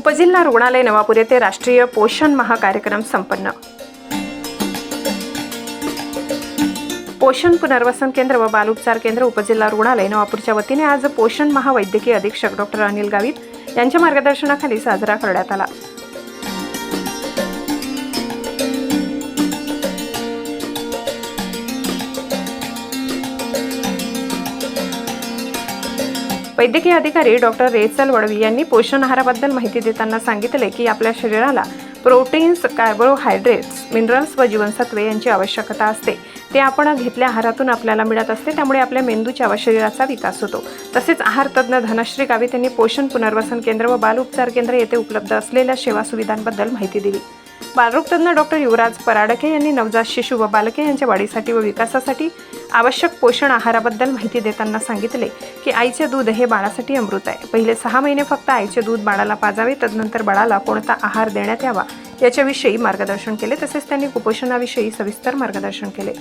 उपजिल्हा रुग्णालय नवापूर येथे राष्ट्रीय पोषण महा कार्यक्रम संपन्न. पोषण पुनर्वसन केंद्र व बालउपचार केंद्र उपजिल्हा रुग्णालय नवापूरच्या वतीने आज पोषण महावैद्यकीय अधीक्षक डॉक्टर अनिल गावित यांच्या मार्गदर्शनाखाली साजरा करण्यात आला. वैद्यकीय अधिकारी डॉक्टर रेचल वडवी यांनी पोषण आहाराबद्दल माहिती देताना सांगितले की आपल्या शरीराला प्रोटीन्स कार्बोहायड्रेट्स मिनरल्स व जीवनसत्वे यांची आवश्यकता असते. ते आपण घेतल्या आहारातून आपल्याला मिळत असते त्यामुळे आपल्या मेंदूच्या व शरीराचा विकास होतो. तसेच आहार तज्ज्ञ धनश्री गावित यांनी पोषण पुनर्वसन केंद्र व बाल उपचार केंद्र येथे उपलब्ध असलेल्या सेवा सुविधांबद्दल माहिती दिली. बालरोगतज्ञ डॉक्टर युवराज पराडके यांनी नवजात शिशु व बालके यांच्या वाढीसाठी व विकासासाठी आवश्यक पोषण आहाराबद्दल माहिती देताना सांगितले की आईचे दूध हे बाळासाठी अमृत आहे. पहिले सहा महिने फक्त आईचे दूध बाळाला पाजावे तदनंतर बाळाला कोणता आहार देण्यात यावा याच्याविषयी मार्गदर्शन केले. तसेच त्यांनी कुपोषणाविषयी सविस्तर मार्गदर्शन केले.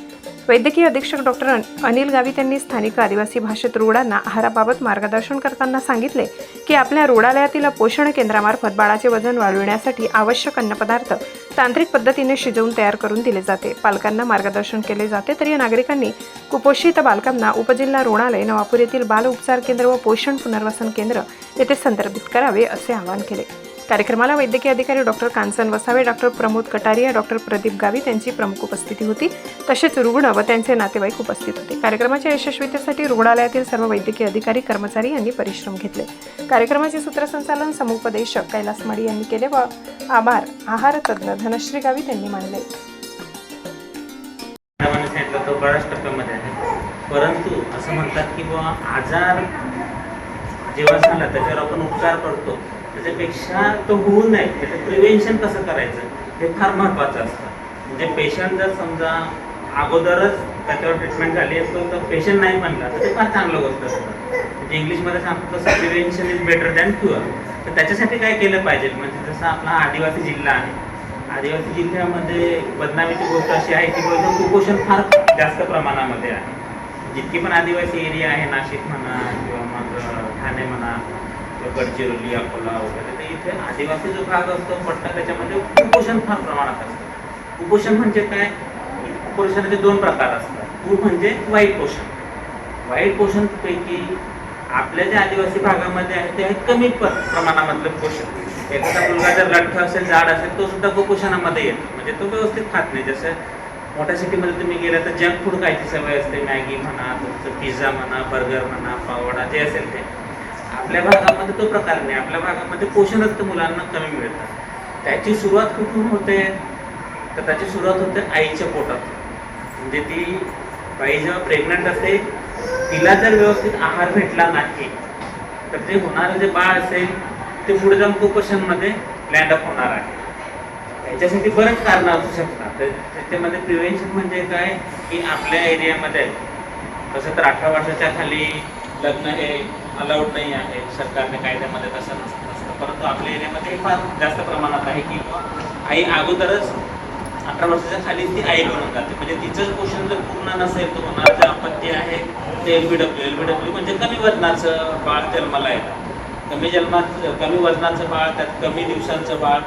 वैद्यकीय अधीक्षक डॉक्टर अनिल गावित यांनी स्थानिक आदिवासी भाषेत रुग्णांना आहाराबाबत मार्गदर्शन करताना सांगितले की आपल्या रुग्णालयातील पोषण केंद्रामार्फत बाळाचे वजन वाढविण्यासाठी आवश्यक अन्नपदार्थ तांत्रिक पद्धतीने शिजवून तयार करून दिले जाते. पालकांना मार्गदर्शन केले जाते तर या नागरिकांनी कुपोषित बालकांना उपजिल्हा रुग्णालय नवापूर येथील बाल उपचार केंद्र व पोषण पुनर्वसन केंद्र येथे संदर्भित करावे असे आवाहन केले. कार्यक्रमाला वैद्यकीय अधिकारी doctor Kanchan Vasave doctor Pramod Kataria doctor Pradeep Gavit यांची प्रमुख उपस्थिती होती. तसेच रुग्ण व त्यांचे नातेवाईक उपस्थित होते. कार्यक्रमाच्या यशस्वीतेसाठी रुग्णालयातील सर्व वैद्यकीय अधिकारी कर्मचारी यांनी परिश्रम घेतले. कार्यक्रमाचे सूत्रसंचालन समुपदेशक कैलास मडी यांनी केले व आभार आहार तज्ज्ञ धनश्री गावित यांनी मानले. परंतु असं म्हणतात की बाबा आजार जेव्हा झाला त्याच्यावर आपण उपचार करतो. त्याच्यापेक्षा तो होऊ नये. त्याचं प्रिव्हेन्शन कसं करायचं? हे फार महत्त्वाचं असतं. म्हणजे पेशंट जर समजा अगोदरच त्याच्यावर ट्रीटमेंट झाली असतो तर पेशंट नाही म्हणला तर ते फार चांगलं गोष्ट असतं. म्हणजे इंग्लिशमध्ये सांगतो तसं prevention is better than cure तर त्याच्यासाठी काय केलं पाहिजे? म्हणजे जसं आपला आदिवासी जिल्हा आहे. आदिवासी जिल्ह्यामध्ये बदनामीची गोष्ट अशी आहे की बाबा कुपोषण फार जास्त प्रमाणामध्ये आहे. जितकी पण आदिवासी एरिया आहे नाशिक म्हणा किंवा मग ठाणे म्हणा गडचिरोली अकोला वगैरे तर इथे आदिवासी जो भाग असतो पटना त्याच्यामध्ये कुपोषण फार प्रमाणात असतं. कुपोषण म्हणजे काय? कुपोषणाचे दोन प्रकार असतात. कु म्हणजे वाईट पोषण. वाईट पोषणपैकी आपल्या ज्या आदिवासी भागामध्ये आहे ते आहे कमी प्रमाणामधलं पोषण. एखादा मुलगा जर लठ्ठ असेल जाड असेल तो सुद्धा कुपोषणामध्ये येतो. म्हणजे तो व्यवस्थित खात नाही. जसं मोठ्या सिटीमध्ये तुम्ही गेला तर जंक फूड खायची सवय असते. मॅगी म्हणा तुमचं पिझ्झा म्हणा बर्गर म्हणा पावडा जे असेल ते. आपल्या भागामध्ये तो प्रकार नाही. आपल्या भागामध्ये पोषणच तर मुलांना कमी मिळतं. त्याची सुरुवात कुठून होते? तर त्याची सुरुवात होते आईच्या पोटात. म्हणजे ती बाई जेव्हा प्रेग्नंट असते तिला जर व्यवस्थित आहार भेटला नाही तर ते होणारं जे बाळ असेल ते पुढे जाऊन कुपोषणमध्ये लँडअप होणार आहे. याच्यासाठी बरेच कारणं असू शकतात. तर त्याच्यामध्ये प्रिव्हेन्शन म्हणजे काय? की आपल्या एरियामध्ये तसं तर अठरा वर्षाच्या खाली लग्न हे अलाउड नाही आहे. सरकारने कायद्यामध्ये तसं नसतं नसतं. परंतु आपल्या एरियामध्ये फार जास्त प्रमाणात आहे की आई अगोदरच अठरा वर्षाच्या खाली ती आई बनून जाते. म्हणजे तिचं पोषण जर पूर्ण नसेल तर होणार जे आपत्ती आहे ते L B W L B W म्हणजे कमी वजनाचं बाळ जन्माला येतं. कमी जन्मात कमी वजनाचं बाळ त्यात कमी दिवसांचं बाळ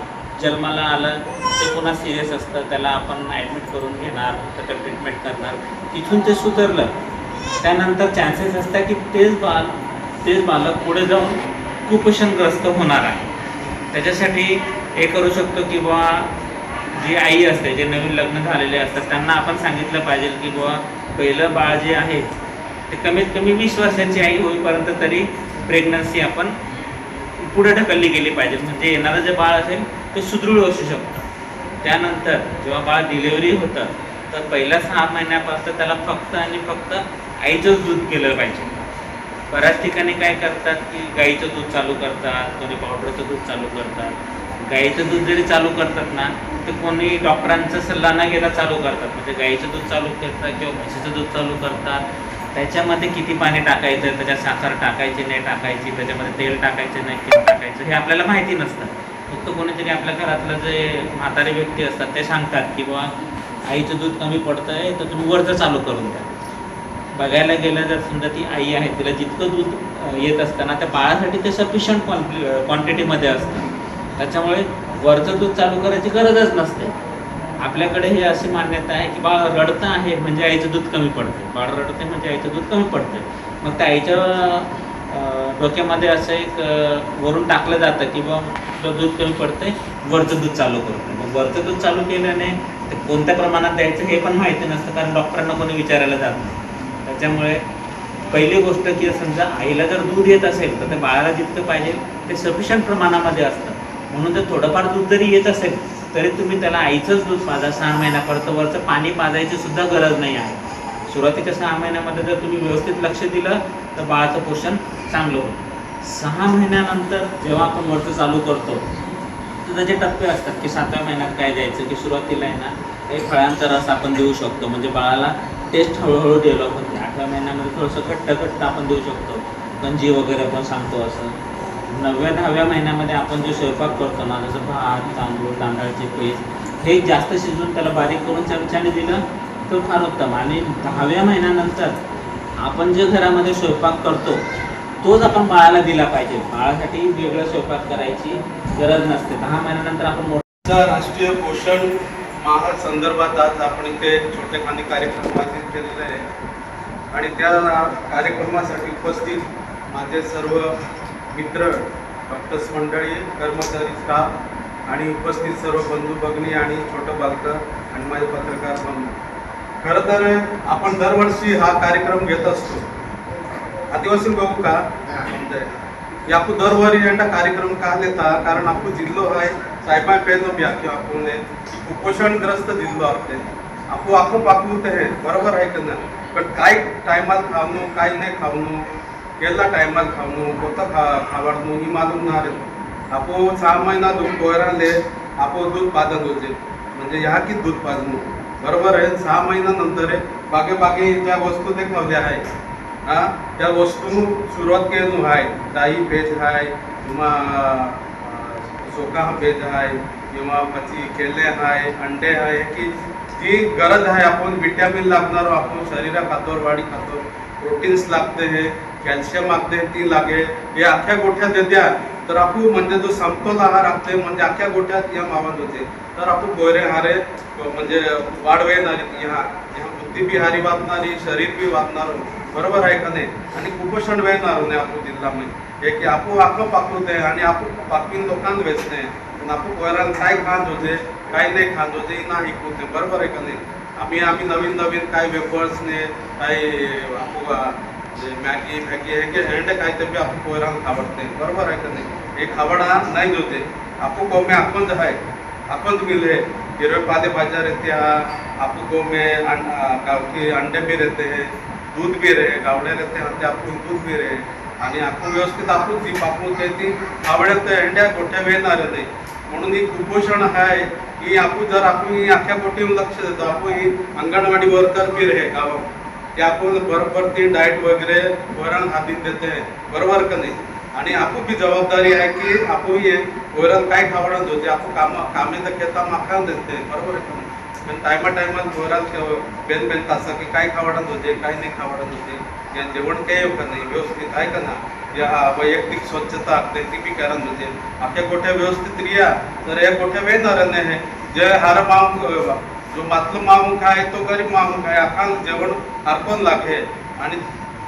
जन्माला आलं ते पुन्हा सिरियस असतं. त्याला आपण ॲडमिट करून घेणार त्याचं ट्रीटमेंट करणार. तिथून ते सुधारलं. त्यानंतर चान्सेस असतात की तेच बाल तेच बालक पुढे जाऊन कुपोषणग्रस्त होणार आहे. त्याच्यासाठी हे करू शकतो की बुवा जी आई असते जे नवीन लग्न झालेले असतात त्यांना आपण सांगितलं पाहिजे की बुवा पहिलं बाळ जे आहे ते कमीत कमी वीस वर्षाची आई होईपर्यंत तरी प्रेग्नन्सी आपण पुढे ढकलली गेली पाहिजे. म्हणजे येणारं जे बाळ असेल ते सुदृढ असू शकतं. त्यानंतर जेव्हा बाळ डिलिव्हरी होतं तर पहिल्या सहा महिन्यापासून त्याला फक्त आणि फक्त आईचंच दूध केलं पाहिजे. बऱ्याच ठिकाणी काय करतात की गाईचं दूध चालू करतात कोणी पावडरचं दूध चालू करतात. गाईचं दूध जरी चालू करतात ना तर कोणी डॉक्टरांचा सल्ला न घेता चालू करतात. म्हणजे गाईचं दूध चालू करतात किंवा म्हशीचं दूध चालू करतात. त्याच्यामध्ये किती पाणी टाकायचं त्याच्यात साखर टाकायची नाही टाकायची त्याच्यामध्ये तेल टाकायचं नाही किती टाकायचं हे आपल्याला माहिती नसतं. फक्त कोणीतरी आपल्या घरातलं जे म्हातारे व्यक्ती असतात ते सांगतात की बुवा आईचं दूध कमी पडतं आहे तर तुम्ही वरचं चालू करून द्या. बघायला गेलं जर समजा ती आई आहे तिला जितकं दूध येत असताना त्या बाळासाठी ते सफिशियंट क्वांटिटीमध्ये असतं. त्याच्यामुळे वरचं दूध चालू करायची गरजच नसते. आपल्याकडे हे अशी मान्यता आहे की बाळ रडतं आहे म्हणजे आईचं दूध कमी पडते बाळ रडते म्हणजे आईचं दूध कमी पडते मग त्या आईच्या डोक्यामध्ये असं एक वरून टाकलं जातं की बा दूध कमी पडते वरचं दूध चालू करतो मग वरचं दूध चालू केल्याने ते कोणत्या प्रमाणात द्यायचं हे पण माहिती नसतं कारण डॉक्टरांना कोणी विचारायला जात नाही. त्याच्यामुळे पहिली गोष्ट की समजा आईला जर दूध येत असेल तर ते बाळाला जितकं पाहिजे ते सफिशियंट प्रमाणामध्ये असतं. म्हणून जर थोडंफार दूध जरी येत असेल तरी तुम्ही त्याला आईचंच दूध पाजा. सहा महिन्यापर्यंत वरचं पाणी पाजायची सुद्धा गरज नाही आहे. सुरुवातीच्या सहा महिन्यामध्ये जर तुम्ही व्यवस्थित लक्ष दिलं तर बाळाचं पोषण चांगलं होतं सहा महिन्यानंतर जेव्हा आपण वरचं चालू करतो तर त्याचे टप्पे असतात की सातव्या महिन्यात काय द्यायचं की सुरुवातीला आहे ना काही फळांचा रस आपण देऊ शकतो. म्हणजे बाळाला टेस्ट हळूहळू डेव्हलप होतो. आठव्या महिन्यामध्ये थोडंसं घट्ट घट्ट आपण देऊ शकतो. गंजी वगैरे आपण सांगतो असं. नवव्या दहाव्या महिन्यामध्ये आपण जो स्वयंपाक करतो ना जसं भात तांदूळ तांदळाचे पेस्ट हे जास्त शिजवून त्याला बारीक करून चमच्याने दिलं तर फार उत्तम. आणि दहाव्या महिन्यानंतर आपण जे घरामध्ये स्वयंपाक करतो तोच आपण बाळाला दिला पाहिजे. बाळासाठी वेगळं स्वयंपाक करायची गरज नसते. दहा महिन्यानंतर आपण मोठा राष्ट्रीय पोषण माह संदर्भात आज आपण इथे छोटेखानी कार्यक्रम आयोजित केलेले आहे. आणि त्या कार्यक्रमासाठी उपस्थित माझे सर्व मित्र डॉक्टर्स मंडळी कर्मचारी स्टाफ आणि उपस्थित सर्व बंधू भगिनी आणि छोटं बालकं आणि माझे पत्रकार बंधू. खरं तर आपण दरवर्षी हा कार्यक्रम घेत असतो. आदिवासी बघू का? या आपू दरवरी यांना कार्यक्रम का लेता? कारण आपू जिल्हो आहे साहेबां पेलो बी की आपण कुपोषणग्रस्त जिल्लो आपले. आपू आखो पाकू ते हे बरोबर आहे का नाही? पण काय टायमात खावणं काय नाही खावणं केला टायमात खावणं कोणतं खा खावाडणं ही मालूम ना रे आपो सहा महिना दूध पोहराले आपो दूध पाजत होते. म्हणजे ह्या की दूध पाजणं? बरोबर आहे सहा महिन्यानंतर आहे. बागे बागे ज्या वस्तू ते खावल्या आहे. हा? त्या वस्तू सुरुवात केलं आहे. दाई पेज आहे किंवा सोका पेज आहे किंवा पची केले आहे अंडे आहे की ती गरज आहे आपण विटॅमिन लागणार आपण शरीरा खातो वाढी खातो प्रोटीन्स लागते हे कॅल्शियम लागते ती लागे हे अख्ख्या गोठ्यात देत्या तर आपण म्हणजे जो समतोल आहार लागते म्हणजे अख्ख्या गोठ्यात या मावत होते. तर आपण गोरे हारे म्हणजे वाढवे ह्या ह्या बुद्धी बी हारी वाचणारी शरीर बी वाचणार बरोबर आहे का नाही? आणि कुपोषण वेळणार नाही आपण जिल्ह्यामध्ये. हे की आपण आखं पाकवते आणि आपण पाकवीन लोकांना वेचते पण आपण पोरांना काय खात होते? काय नाही खातो ते नाही ना ते बरोबर आहे का नाही? आम्ही आम्ही नवीन नवीन काय वेपर्सने काही मॅगी फॅगी हे की हेंडे काय ते बी आपण पोरांना खावडते बरोबर आहे का नाही? हे खावडा नाही जोते आपू कोमे आपण जे आहे आपण मिले हिरवे पाले भाज्या रहते हैं आपको को में गाँव के अंडे भी रहते हैं दूध भी रहे गावडे रहते हैं ते आपण दूध भी रहे. आणि आपण व्यवस्थित आपण ती पापू ते ती आवडत अंड्या गोठ्या वेळणार नाही म्हणून ही कुपोषण आहे की आपण जर आपण आख्या अख्ख्या लक्ष देतो आपण ही अंगणवाडी वर्कर बी रहे गाव ते आपण बरोबर ती डाएट वगैरे वरण हाती देते. बरोबर का नाही? आणि आपण बी जबाबदारी आहे की आपण हे वरण काय खावडत होते आपण काम कामे तर घेता माका देते. बरोबर का नाही? पण टायमा टायमात वरण बेन बेन तासा की काय खावडत होते काय नाही खावडत होते या जेवण काय का नाही? व्यवस्थित आहे का ना या वैयक्तिक स्वच्छता असते ती बी करत गोठ्या व्यवस्थित रिया तर या गोठ्या वेळणार आहे? जे हार मांग जो मातलं मांग खाय तो गरीब मांग खाय अखा जेवण अर्पण लागे. आणि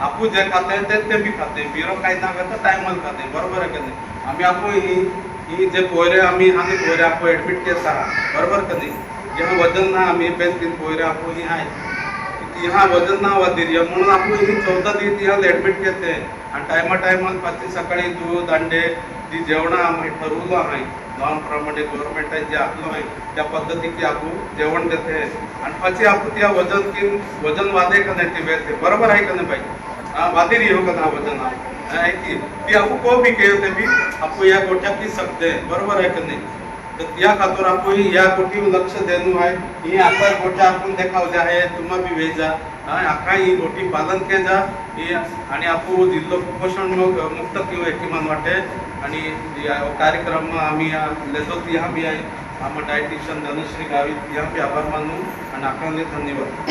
आपू जे खाते ते ते बी खाते. बिरो काही ना खाता टायमात खाते. बरोबर आहे का नाही? आम्ही आपू ही ही जे पोयरे आम्ही आणि पोयरे आपू ऍडमिट केस आहात बरोबर का नाही? जेव्हा वजन ना आम्ही बेन तीन पोयरे आपू ही आहे यहाँ हा वजन ना वादिरिया म्हणून आपण ही चौदा दिवस यहाँ ऍडमिट घेते आणि टायमा टायमात पाचवी सकाळी दूध अंडे ती जेवण आम्ही ठरवलं आहे. नॉनप्रमाणे गव्हर्नमेंटाने जे आपलं आहे त्या पद्धतीची आपण जेवण देते आणि પછી आपण त्या वजन की वजन वादे का नाही ते वेळते बरोबर आहे का नाही बाई? हा वादेरी हो का ना वजन? आहे की? ती आपण को भी केलं बी आपण या गोठ्यात ती सकते बरोबर आहे का नाही? तर या खातर आपण या गोठीवर लक्ष देणं आहे. ही आता गोठ्या आपण देखावल्या आहे. तुम्हा भी वेजा हा आखा ही गोठी पालन के जा. ही आणि आपण जिल्हा कुपोषण मु- मुक्त किंवा मन वाटे. आणि कार्यक्रम कार्यक्रम आम्ही या लेतो ह्या बी आहे आम्हा डायटिशियन धनश्री गावित ह्या बी आभार मानू. आणि आखाने धन्यवाद.